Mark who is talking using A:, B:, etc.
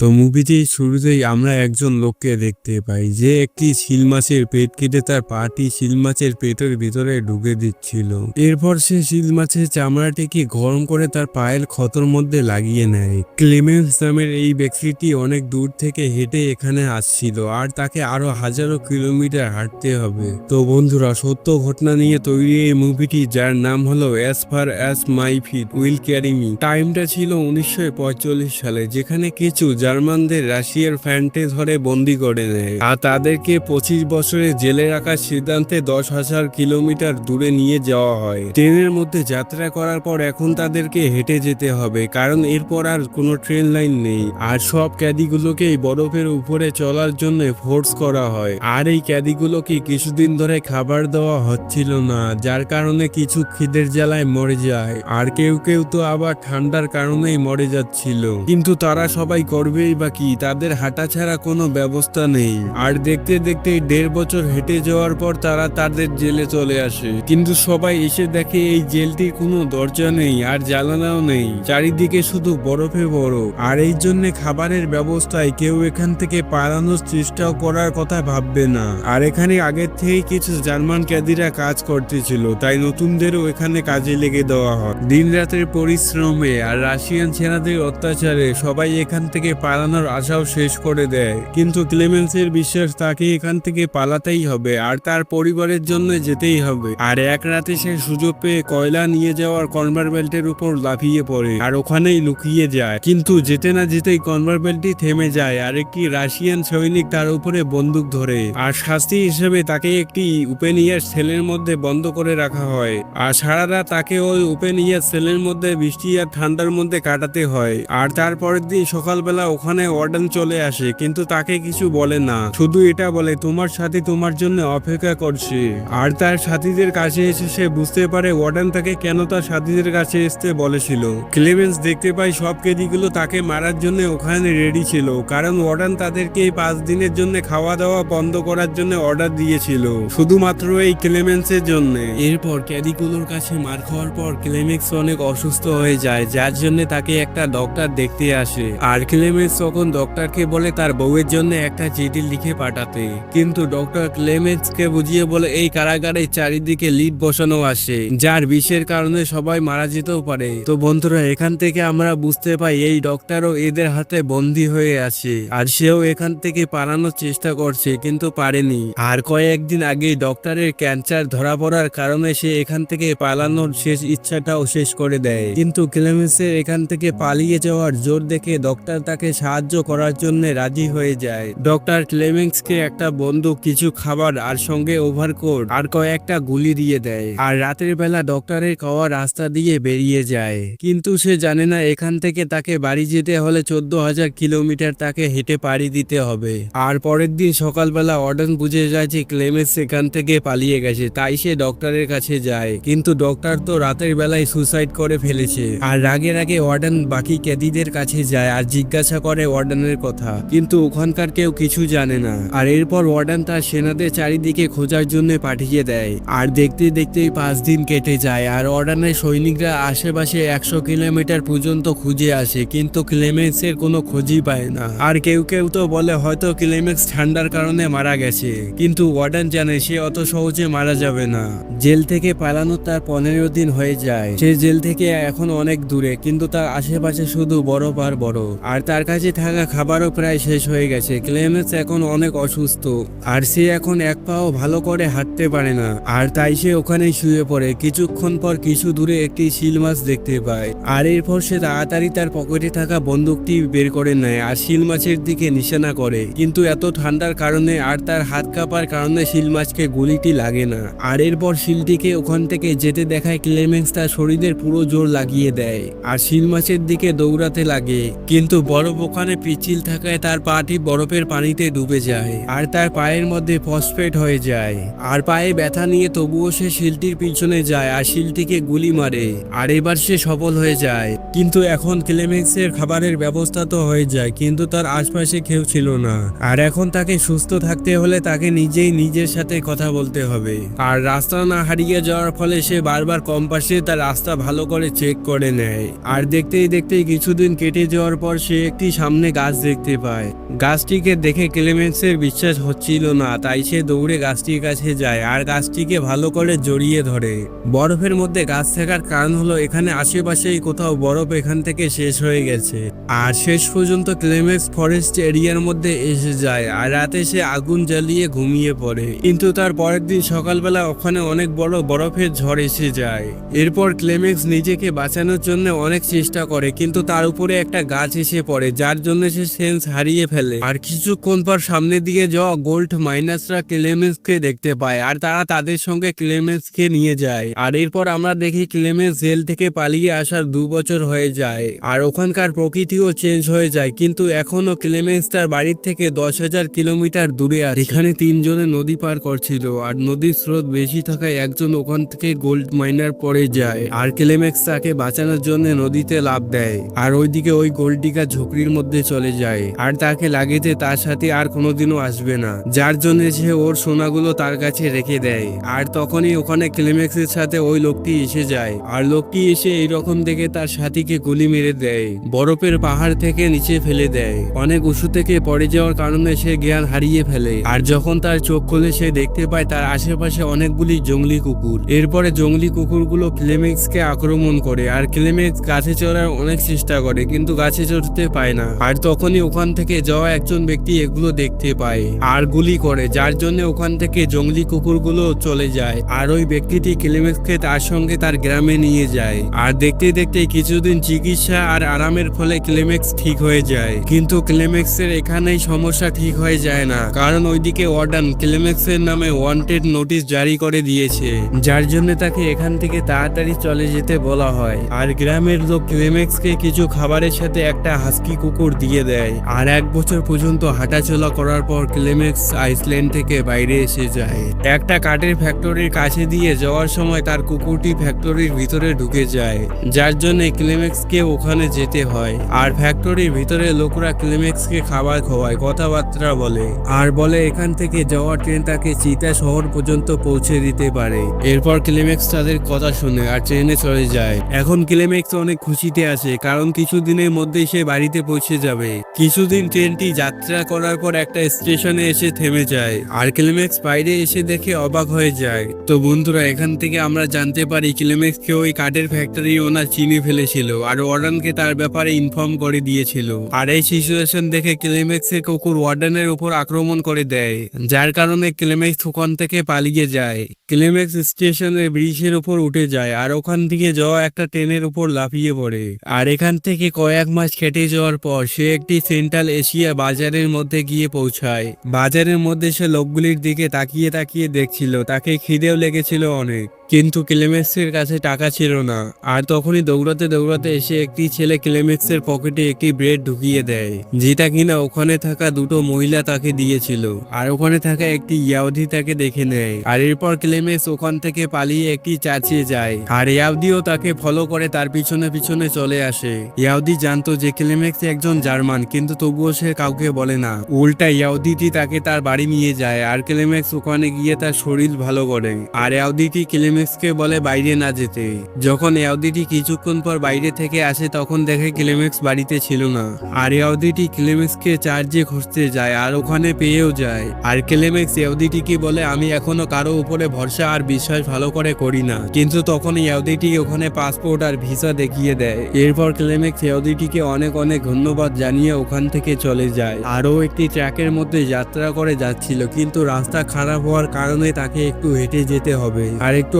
A: তো মুভিটির শুরুতেই আমরা একজন লোককে দেখতে পাই, যে একটি শিল মাছের পেট কেটে তার পাটি শিল মাছের পেটের ভিতরে ঢুকে দিচ্ছিল। এরপর সে শিল মাছের চামড়াটিকে গরম করে তার পায়ের ক্ষতর মধ্যে লাগিয়ে নেয়। ক্লেমেন্স নামের এই ব্যক্তিটি অনেক দূর থেকে হেঁটে এখানে আসছিল, আর তাকে আরও হাজারো কিলোমিটার হাঁটতে হবে। তো বন্ধুরা, সত্য ঘটনা নিয়ে তৈরি এই মুভিটি, যার নাম হলো as far as my feet will carry me টাইমটা ছিল উনিশশো সালে, যেখানে কিছু জার্মানদের রাশিয়ার ফ্যান্টে ধরে বন্দি করে নেয় আর তাদেরকে পঁচিশ বছরে জেলে রাখার সিদ্ধান্তে দশ হাজার কিলোমিটার দূরে নিয়ে যাওয়া হয়। ট্রেনের মধ্যে যাত্রা করার পর এখন তাদেরকে হেঁটে যেতে হবে, কারণ এরপর আর কোনো ট্রেন লাইন নেই। আর সব ক্যাদিগুলোকেই বরফের উপরে চলার জন্য ফোর্স করা হয়। আর এই ক্যাদিগুলোকে কিছুদিন ধরে খাবার দেওয়া হচ্ছিল না, যার কারণে কিছু খিদের জ্বালায় মরে যায়। আর কেউ কেউ তো আবার ঠান্ডার কারণেই মরে যাচ্ছিল। কিন্তু তারা সবাই করবেই বা কি? তাদের হাঁটা ছাড়া কোনো ব্যবস্থা নেই। আর দেখতে দেখতে দেড় বছর হেঁটে যাওয়ার পর তারা তাদের জেলে চলে আসে। কিন্তু সবাই এসে দেখে এই জেলটির কোনো দরজা নেই আর জ্বালানাও নেই। চারিদিকে শুধু বরফে বড় আর এই জন্য খাবারের ব্যবস্থায় কেউ এখান থেকে পালানোর চেষ্টাও করার কথা ভাববে না। আর এখানে আগের থেকেই কিছু জার্মান ক্যাদিরা কাজ করতেছিল। তাই নতুনদেরও এখানে কাজে লেগে দেওয়া হয়। দিন রাতের পরিশ্রমে আর রাশিয়ান সেনাদের অত্যাচারে সবাই এখান থেকে পালানোর আশাও শেষ করে দেয়। কিন্তু ক্লেমেন্সের বিশ্বাস তাকে এখান থেকে পালাতেই হবে আর তার পরিবারের জন্য যেতেই হবে। আর এক রাতে সে সুযোগ পেয়ে কয়লা নিয়ে যাওয়ার কনভার বেল্টের উপর লাফিয়ে পড়ে আর ওখানেই লুকিয়ে যায়। কিন্তু যেতে না যেতেই কনভার বেল্টটি থেমে যায় আর একটি রাশিয়ান সৈনিক তার উপরে বন্দুক ধরে। আর শাস্তি হিসেবে তাকে একটি ওপেন ইয়ার সেলের মধ্যে বন্ধ করে রাখা হয়। আর সারা রাত তাকে ওই ওপেন ইয়ার সেলের মধ্যে বৃষ্টি আর ঠান্ডার মধ্যে কাটাতে হয়। আর তারপরের দিন সকালবেলা ওখানে ওয়ার্ডেন চলে আসে, কিন্তু তাকে কিছু বলে না। শুধু এটা বলে, তোমার সাথী তোমার জন্য অপেক্ষা করছে। আর তার সাথীদের কাছে এসে সে বুঝতে পারে ওয়ার্ডেন তাকে কেন তার সাথীদের কাছে আসতে বলেছিল। ক্লেমেন্স দেখতে পায় সব কেদিগুলো তাকে মারার জন্য ওখানে রেডি ছিল, কারণ ওয়ার্ডেন তাদেরকে এই পাঁচ দিনের জন্য খাওয়া দাওয়া বন্ধ করার জন্য অর্ডার দিয়েছিল, শুধুমাত্র এই ক্লেমেন্সের জন্য। এরপর ক্যাদিগুলোর কাছে মার খাওয়ার পর ক্লেমেক্স অনেক অসুস্থ হয়ে যায়, যার জন্য তাকে একটা ডক্টর দেখতে আসে। আর ক্লেমেন্স তখন ডক্টরকে বলে তার বউয়ের জন্য একটা চিঠি লিখে পাঠাতে। কিন্তু ডক্টর ক্লেমেন্সকে বুঝিয়ে বলে এই কারাগারে চারিদিকে লিড বসানো আসে যার বিষের কারণে সবাই মারা যেতেও পারে। তো বন্ধুরা, এখান থেকে আমরা বুঝতে পাই এই ডক্টরও এদের হাতে বন্দী হয়ে আছে, আর সেও এখান থেকে পালানোর চেষ্টা করছে, কিন্তু পারেনি। আর কয়েকদিন আগে ডক্টরের ক্যান্সার ধরা পড়ার কারণে সে এখান থেকে পালানোর শেষ ইচ্ছাটাও শেষ করে দেয়। কিন্তু ক্লেমেন্সের এখান থেকে পালিয়ে যাওয়ার জোর দেখে ডক্টর তাকে সাহায্য করার জন্য রাজি হয়ে যায়। ডক্টর ক্লেমেন্সকে একটা বন্দুক, কিছু খাবার আর সঙ্গে ওভারকোট আর কয়েকটা গুলি দিয়ে দেয়। আর রাতের বেলা ডক্টরের খাওয়া রাস্তা দিয়ে বেরিয়ে যায়। কিন্তু সে জানে না এখান থেকে তাকে বাড়ি যেতে হলে চোদ্দ হাজার কিলোমিটার তাকে হেঁটে পাড়ি দিতে হবে। আর পরের দিন সকালবেলা অর্ডান বুঝে যায় যে ক্লেমেন্স এখান থেকে পালিয়ে গেছে, তাই সে ডক্টরের কাছে যায়। কিন্তু ডক্টর তো রাতের বেলায় সুসাইড করে ফেলেছে। আর রাগের আগে ওয়ার্ডেন বাকি ক্যাদিদের কাছে যায় আর জিজ্ঞাসা করে ওয়ার্ডেনের কথা। কিন্তু ওখানকার কেউ কিছু জানে না। আর এরপর ওয়ার্ডেন তার সেনাদের চারিদিকে খোঁজার জন্য পাঠিয়ে দেয়। আর দেখতে দেখতেই পাঁচ দিন কেটে যায়। আর ওয়ার্ডেনের সৈনিকরা আশেপাশে একশো কিলোমিটার পর্যন্ত খুঁজে আসে, কিন্তু ক্লেমেন্সের কোনো খোঁজই পায় না। আর কেউ কেউ তো বলে হয়তো ক্লেমেন্স ঠান্ডার কারণে মারা গেছে। কিন্তু ওয়ার্ডেন জানে সে অত সহজে মারা যাবে না। জেল থেকে পালানো তার পনেরো দিন হয়ে যায়। সে জেল থেকে এখন অনেক দূরে, কিন্তু তার আশেপাশে শুধু বরফ আর বরফ। আর তার কাছে থাকা খাবারও প্রায় শেষ হয়ে গেছে। ক্লেমেন্স এখন অনেক অসুস্থ। আর সে এখন এক পাও ভালো করে হাঁটতে পারে না। আর তাই সে ওখানেই শুয়ে পড়ে। কিছুক্ষণ পর কিছু দূরে একটি শিল মাছ দেখতে পায়। আর এরপর সে তাড়াতাড়ি তার পকেটে থাকা বন্দুকটি বের করে নেয় আর শিল মাছের দিকে নিশানা করে। কিন্তু এত ঠান্ডার কারণে আর তার হাত কাঁপার কারণে শিল মাছকে গুলিটি লাগে না। আর এরপর শিলটিকে ওখান থেকে যেতে দেখায় ক্লেমেন্স তার শরীরের পুরো জোর লাগিয়ে দেয়। আর শিল মাছের দিকে দৌড়াতে লাগে। কিন্তু বরফ ওখানে পিচ্ছিল থাকায় তার পাটি বরফের পানিতে ডুবে যায়, আর তার পায়ের মধ্যে ফসফেট হয়ে যায়। আর পায়ে ব্যথা নিয়ে তবুও সে শিলটির পিছনে যায়, আর শিলটিকে গুলি মারে, আর এবার সে সফল হয়ে যায়। কিন্তু এখন ক্লেমেক্সের খাবারের ব্যবস্থা তো হয়ে যায়, কিন্তু তার আশপাশে কেউ ছিল না। আর এখন তাকে সুস্থ থাকতে হলে তাকে নিজেই নিজের সাথে কথা বলতে হবে। আর রাস্তা না হারিয়ে যাওয়ার ফলে সে বারবার কম্পাসে তার রাস্তা ভালো করে চেক করে নেয়। আর দেখতেই দেখতেই কিছুদিন কেটে যাওয়ার পর সে একটি সামনে গাছ দেখতে পায়। গাছটিকে দেখে ক্লেমেন্সের বিশ্বাস হচ্ছিল না, তাই সে দৌড়ে গাছটির কাছে যায় আর গাছটিকে ভালো করে জড়িয়ে ধরে। বরফের মধ্যে গাছ থাকার কারণ হলো এখানে আশেপাশেই কোথাও বরফ এখান থেকে শেষ হয়ে গেছে। আর শেষ পর্যন্ত ক্লেমেক্স ফরেস্ট এরিয়ার মধ্যে এসে যায় আর রাতে সে আগুন জ্বালিয়ে ঘুমিয়ে পড়ে। কিন্তু তার পরের দিন সকালবেলা ওখানে অনেক বড় বরফের ঝড় এসে যায়। এরপর ক্লেমেক্স নিজেকে বাঁচানোর জন্য অনেক চেষ্টা করে, কিন্তু তার উপরে একটা গাছ এসে পড়ে, যার জন্য সে সেন্স হারিয়ে ফেলে। আর কিছুক্ষণ পর সামনে দিকে যাওয়া গোল্ড মাইনাসরা ক্লেমেন্সকে দেখতে পায় আর তারা তাদের সঙ্গে ক্লেমেন্সকে নিয়ে যায়। আর এরপর আমরা দেখি ক্লেমেন্স জেল থেকে পালিয়ে আসার দু বছর হয়ে যায়। আর ওখানকার প্রকৃতিও চেঞ্জ হয়ে যায়, কিন্তু এখনও ক্লেমেন্স তার বাড়ির থেকে দশ হাজার কিলোমিটার দূরে আছে। এখানে তিনজনে নদী পার করছিল, আর নদীর স্রোত বেশি থাকায় একজন ওখান থেকে গোল্ড মাইনার পড়ে যায়। আর ক্লেমেক্স তাকে বাঁচানোর জন্য নদীতে লাভ দেয়, আর ওইদিকে ওই গোল্ড ডিগা ঝুঁকড়ির মধ্যে চলে যায়। আর তাকে লাগে যে তার সাথে আর কোনোদিনও আসবে না, যার জন্য সে ওর সোনাগুলো তার কাছে রেখে দেয়। আর তখনই ওখানে ক্লেমেক্সের সাথে ওই লোকটি এসে যায়, আর লোকটি এসে এইরকম দেখে তার সাথীকে গুলি মেরে দেয়। বরফের পাহাড় থেকে নিচে ফেলে দেয়। অনেক উঁচু থেকে পড়ে যাওয়ার কারণে সে জ্ঞান হারিয়ে ফেলে। আর যখন তার চোখ খুলে সে দেখতে পায়, তার আশেপাশে অনেকগুলি জঙ্গলি কুকুর। এরপরে জঙ্গলি কুকুরগুলো ক্লেমেক্সকে আক্রমণ করে আর ক্লেমেক্স গাছে চড়ার অনেক চেষ্টা করে, কিন্তু গাছে চড়তে পায় না। আর তখনই ওখান থেকে যাওয়া একজন ব্যক্তি এগুলো দেখতে পায় আর গুলি করে, যার জন্য ওখান থেকে জঙ্গলি কুকুরগুলো চলে যায়। আর ওই ব্যক্তিটি ক্লেমেক্সকে তার সঙ্গে তার গ্রামে নিয়ে যায়। আর দেখতে দেখতে কিছুদিন চিকিৎসা আর আরামের ফলে ক্লেমেক্স ঠিক হয়ে যায়। কিন্তু ক্লেমেক্সের এখানেই সমস্যা ঠিক হয়ে যায় না। কারণ ওইদিকে ওয়ার্ডান ক্লেমেক্সের নামে ওয়ান্টেড নোটিশ জারি করে দিয়েছে। যার জন্য তাকে এখান থেকে তাড়াতাড়ি চলে যেতে বলা হয়। আর গ্রামের লোক ক্লেমেক্সকে কিছু খাবারের সাথে একটা হাস্কি কুকুর দিয়ে দেয়। আর এক বছর পর্যন্ত হাঁটাচলা করার পর ক্লেমেক্স আইসল্যান্ড থেকে বাইরে এসে যায়। একটা কাঠের ফ্যাক্টরির কাছে দিয়ে যাওয়ার সময় তার কুকুরটি ফ্যাক্টরির ভিতরে ঢুকে যায়। যার জন্য ক্লেমেক্সকে ওখানে যেতে হয়। আর ফ্যাক্টরির ভিতরে লোকরা ক্লেমেক্সকে খাবার খাওয়ায় কথাবার্তা বলে। আর বলে এখান থেকে যাওয়া ট্রেন তাকে চিতা শহর পর্যন্ত পৌঁছে দিতে পারে। এরপর ক্লেমেক্স তাদের কথা শুনে আর ট্রেনে চলে যায়। এখন ক্লেমেক্স অনেক খুশিতে আছে, কারণ কিছুদিনের মধ্যে সে বাড়িতে পৌঁছে যাবে। কিছুদিন ট্রেনটি যাত্রা করার পর একটা স্টেশনে এসে থেমে যায়। আর ক্লেমেক্স বাইরে এসে দেখে অবাক হয়ে যায়। তো বন্ধুরা, এখান থেকে আমরা জানতে পারি ক্লেমেক্স কে ওই কাঠের ফ্যাক্টরি ওনার চিনি ফেলেছিল। আর ওয়ার্ডানকে তার ব্যাপারে ইনফর্ম করে দিয়েছিল। আর এই সিচুয়েশন দেখে ক্লেমেক্স এর কুকুর ওয়ার্ডানের উপর আক্রমণ করে দেয়, যার কারণে ক্লেমেক্স ওখান থেকে পালিয়ে যায়। ক্লেমেক্স স্টেশনের ব্রিজের উপর উঠে যায় আর ওখান থেকে যাওয়া একটা ট্রেনের উপর লাফিয়ে পড়ে। আর এখান থেকে কয়েক মাস কেটে যাওয়ার পর সে একটি সেন্ট্রাল এশিয়া বাজারের মধ্যে গিয়ে পৌঁছায়। বাজারের মধ্যে সে লোকগুলির দিকে তাকিয়ে তাকিয়ে দেখছিল, তাকে খিদেও লেগেছিল অনেক। কিন্তু ক্লেমেক্সের কাছে টাকা ছিল না। আর তখনই দৌড়াতে দৌড়াতে এসে একটি ছেলে ক্লেমেক্সের পকেটে একটি ব্রেড ঢুকিয়ে দেয়, যেটা কিনা ওখানে থাকা দুটো মহিলা তাকে দিয়েছিল। আর ওখানে থাকা একটি ইয়াউদি তাকে দেখে নেয়। আর এরপর ক্লেমেক্স ওখান থেকে পালিয়ে একটি চার্চে যায়। আর ইয়াউদিও তাকে ফলো করে তার পিছনে পিছনে চলে আসে। ইয়াউদি জানতো যে ক্লেমেক্স একজন জার্মান, কিন্তু তবুও সে কাউকে বলে না। উল্টা ইয়াউদিটি তাকে তার বাড়ি নিয়ে যায়, আর ক্লেমেক্স ওখানে গিয়ে তার শরীর ভালো করে। আর ইয়াউদিটি ক্লেমেক্সকে বলে বাইরে না যেতে। যখন ইয়াউদিটি কিছুক্ষণ পর বাইরে থেকে আসে, তখন দেখে ক্লেমেক্স বাড়িতে ছিল না। আর ইয়াউদিটি ক্লেমেক্সকে চার্জে খুঁজতে যায় আর ওখানে পেয়েও যায়। আর ক্লেমেক্স ইয়াউদিটিকে বলে, আমি এখনও কারও উপরে ভরসা আর বিশ্বাস ভালো করে করি না। কিন্তু তখন ইয়াউদিটি ওখানে পাসপোর্ট আর ভিসা দেখিয়ে দেয়। এরপর ক্লেমেক্স ইয়াউদিটিকে অনেক অনেক ধন্যবাদ জানিয়ে ওখান থেকে চলে যায়। আরও একটি ট্র্যাকের মধ্যে যাত্রা করে যাচ্ছিল, কিন্তু রাস্তা খারাপ হওয়ার কারণে তাকে একটু হেঁটে যেতে হবে। আর একটু